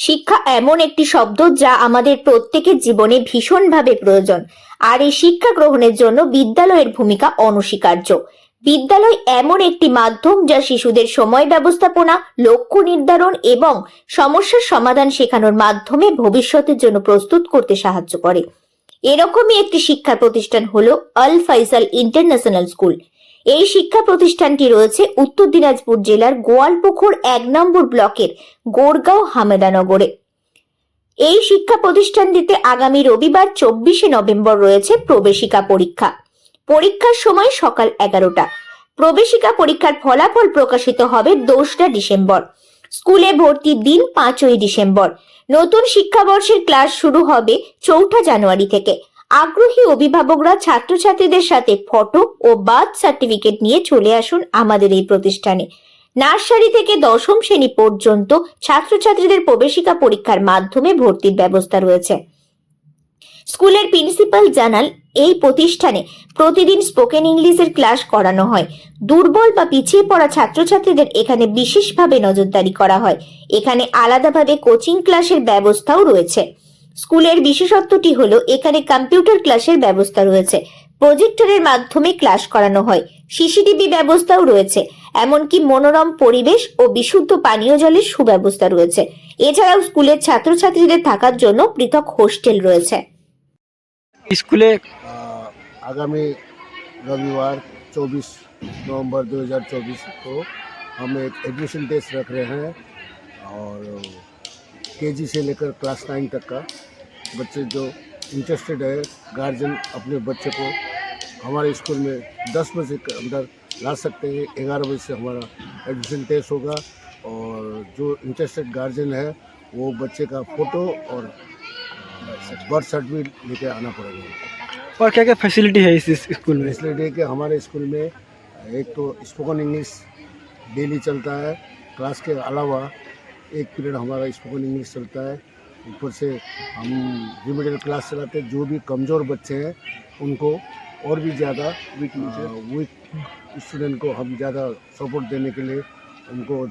শিক্ষা এমন একটি শব্দ যা আমাদের প্রত্যেকের জীবনে ভীষণভাবে প্রয়োজন। আর এই শিক্ষা গ্রহণের জন্য বিদ্যালয়ের ভূমিকা অনস্বীকার্য। বিদ্যালয় এমন একটি মাধ্যম যা শিশুদের সময় ব্যবস্থাপনা, লক্ষ্য নির্ধারণ এবং সমস্যার সমাধান শেখানোর মাধ্যমে ভবিষ্যতের জন্য প্রস্তুত করতে সাহায্য করে। এরকমই একটি শিক্ষা প্রতিষ্ঠান হলো আল ফাইসাল ইন্টারন্যাশনাল স্কুল। এই শিক্ষা প্রতিষ্ঠানটি রয়েছে উত্তর দিনাজপুর জেলার গোয়ালপুকুর এক নম্বর ব্লকের গোরগাঁও হামেদানগরে। এই শিক্ষা প্রতিষ্ঠানটিতে আগামী রবিবার চব্বিশে নভেম্বর রয়েছে প্রবেশিকা পরীক্ষা। পরীক্ষার সময় সকাল এগারোটা। প্রবেশিকা পরীক্ষার ফলাফল প্রকাশিত হবে দোসরা ডিসেম্বর। স্কুলে ভর্তির দিন পাঁচই ডিসেম্বর। নতুন শিক্ষাবর্ষের ক্লাস শুরু হবে চৌঠা জানুয়ারি থেকে। আগ্রহী অভিভাবকরা ছাত্রছাত্রীদের সাথে ফটো ও বার্থ সার্টিফিকেট নিয়ে চলে আসুন আমাদের এই প্রতিষ্ঠানে। নার্সারি থেকে দশম শ্রেণি পর্যন্ত ছাত্রছাত্রীদের প্রবেশিকা পরীক্ষার মাধ্যমে ভর্তির ব্যবস্থা রয়েছে। স্কুলের প্রিন্সিপাল জানাল, এই প্রতিষ্ঠানে প্রতিদিন স্পোকেন ইংলিশের ক্লাস করানো হয়। দুর্বল বা পিছিয়ে পড়া ছাত্রছাত্রীদের এখানে বিশেষভাবে নজরদারি করা হয়। এখানে আলাদাভাবে কোচিং ক্লাসের ব্যবস্থাও রয়েছে। স্কুলের বিশেষত্বটি হলো এখানে কম্পিউটার ক্লাসের ব্যবস্থা রয়েছে প্রজেক্টরের মাধ্যমে ক্লাস করানো হয় সিসিটিভি ব্যবস্থাও রয়েছে এমনকি মনোরম পরিবেশ ও বিশুদ্ধ পানীয় জলের সুব্যবস্থা রয়েছে এছাড়াও স্কুলের ছাত্রছাত্রীদের থাকার জন্য পৃথক হোস্টেল রয়েছে স্কুলে आ, आगामी रविवार 24 नवंबर 2024 को हम एक एडमिशन टेस्ट रख रहे हैं और केजी से लेकर क्लास नाइन तक का बच्चे जो इंटरेस्टेड है गार्जियन अपने बच्चे को हमारे स्कूल में 10 बजे के अंदर ला सकते हैं। ग्यारह बजे से हमारा एडमिशन टेस्ट होगा और जो इंटरेस्टेड गार्जियन है वो बच्चे का फ़ोटो और बर्थ सर्टिफिकेट लेके आना पड़ेगा। और क्या क्या फैसिलिटी है इस इस स्कूल में? फैसिलिटी है कि हमारे स्कूल में एक तो स्पोकन इंग्लिश डेली चलता है। क्लास के अलावा एक पीरियड हमारा स्पोकन इंग्लिश चलता है। ऊपर से हम रिमीडियल क्लास चलाते हैं। जो भी कमज़ोर बच्चे हैं उनको और भी ज़्यादा वीक वीक स्टूडेंट को हम ज़्यादा सपोर्ट देने के लिए उनको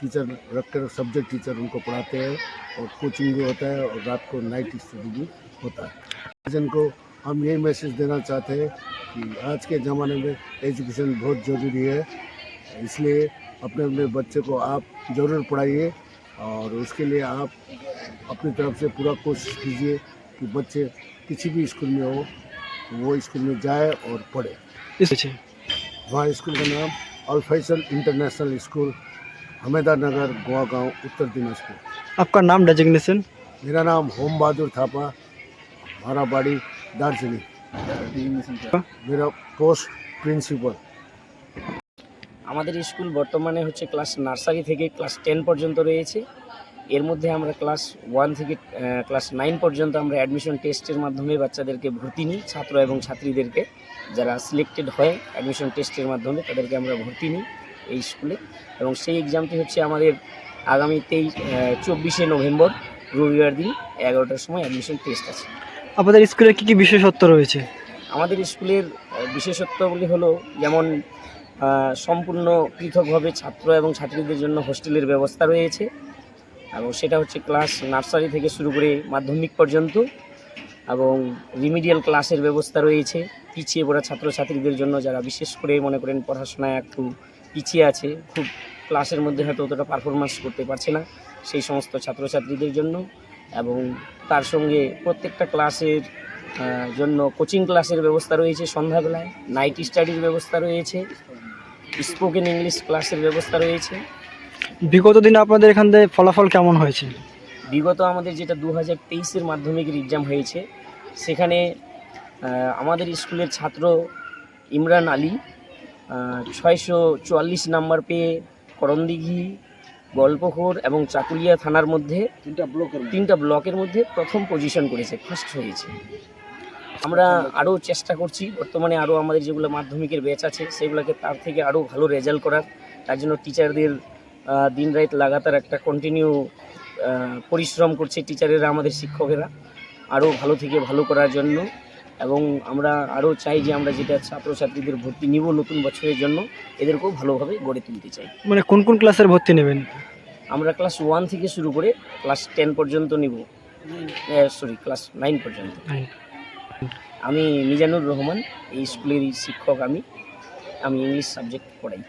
टीचर रखकर सब्जेक्ट टीचर उनको पढ़ाते हैं और कोचिंग भी होता है और रात को नाइट स्टडी भी होता है। गार्जियन को हम यही मैसेज देना चाहते हैं कि आज के ज़माने में एजुकेशन बहुत ज़रूरी है। इसलिए अपने अपने बच्चे को आप ज़रूर पढ़ाइए। और उसके लिए आप अपनी तरफ़ से पूरा कोशिश कीजिए कि बच्चे किसी भी स्कूल में हो वो स्कूल में जाए और पढ़े। इस वहाँ स्कूल का नाम अल फैसल इंटरनेशनल स्कूल हमेदा नगर गोवा गाँव उत्तर दिनाजपुर। आपका नाम डेजिग्नेशन? मेरा नाम होम बहादुर थापा हमारा बाड़ी दार्जिलिंग मेरा पोस्ट प्रिंसिपल। আমাদের স্কুল বর্তমানে হচ্ছে ক্লাস নার্সারি থেকে ক্লাস টেন পর্যন্ত রয়েছে। এর মধ্যে আমরা ক্লাস ওয়ান থেকে ক্লাস নাইন পর্যন্ত আমরা অ্যাডমিশন টেস্টের মাধ্যমে বাচ্চাদেরকে ভর্তি নিই ছাত্র এবং ছাত্রীদেরকে। যারা সিলেক্টেড হয় অ্যাডমিশন টেস্টের মাধ্যমে তাদেরকে আমরা ভর্তি নিই এই স্কুলে। এবং সেই এক্সামটি হচ্ছে আমাদের আগামী তেইশ চব্বিশে নভেম্বর রবিবার দিন এগারোটার সময় অ্যাডমিশন টেস্ট আছে। আমাদের স্কুলে কি কি বিশেষত্ব রয়েছে? আমাদের স্কুলের বিশেষত্বগুলি হলো যেমন সম্পূর্ণ পৃথকভাবে ছাত্র এবং ছাত্রীদের জন্য হোস্টেলের ব্যবস্থা রয়েছে। এবং সেটা হচ্ছে ক্লাস নার্সারি থেকে শুরু করে মাধ্যমিক পর্যন্ত এবং রিমিডিয়াল ক্লাসের ব্যবস্থা রয়েছে। পিছিয়ে পড়া ছাত্রছাত্রীদের জন্য যারা বিশেষ করে মনে করেন পড়াশোনায় একটু পিছিয়ে আছে, খুব ক্লাসের মধ্যে হয়তো অতটা পারফরমেন্স করতে পারছে না সেই সমস্ত ছাত্রছাত্রীদের জন্য। এবং তার সঙ্গে প্রত্যেকটা ক্লাসের জন্য কোচিং ক্লাসের ব্যবস্থা রয়েছে সন্ধ্যাবেলায়। নাইট স্টাডির ব্যবস্থা রয়েছে। স্পোকেন ইংলিশ ক্লাসের ব্যবস্থা রয়েছে। বিগত দিনে আপনাদের এখান থেকে ফলাফল কেমন হয়েছে? বিগত আমাদের যেটা দু হাজার তেইশের মাধ্যমিকের এক্সাম হয়েছে সেখানে আমাদের স্কুলের ছাত্র ইমরান আলী ছয়শো চুয়াল্লিশ নাম্বার পেয়ে করণদিঘি গল্পখোর এবং চাকুলিয়া থানার মধ্যে তিনটা ব্লকের তিনটা ব্লকের মধ্যে প্রথম পজিশন করেছে ফার্স্ট হয়েছে। আমরা আরও চেষ্টা করছি বর্তমানে আরও আমাদের যেগুলো মাধ্যমিকের ব্যাচ আছে সেগুলোকে তার থেকে আরও ভালো রেজাল্ট করার। তার জন্য টিচারদের দিন রাত লাগাতার একটা কন্টিনিউ পরিশ্রম করছে টিচারেরা আমাদের শিক্ষকেরা আরও ভালো থেকে ভালো করার জন্য। এবং আমরা আরও চাই যে আমরা যেটা ছাত্রছাত্রীদের ভর্তি নিব নতুন বছরের জন্য এদেরকেও ভালোভাবে গড়ে তুলতে চাই। মানে কোন কোন ক্লাসের ভর্তি নেবেন? আমরা ক্লাস ওয়ান থেকে শুরু করে ক্লাস টেন পর্যন্ত নিব। সরি ক্লাস নাইন পর্যন্ত। আমি মিজানুর রহমান এই স্কুলেরই শিক্ষক আমি। আমি ইংলিশ সাবজেক্ট পড়াই।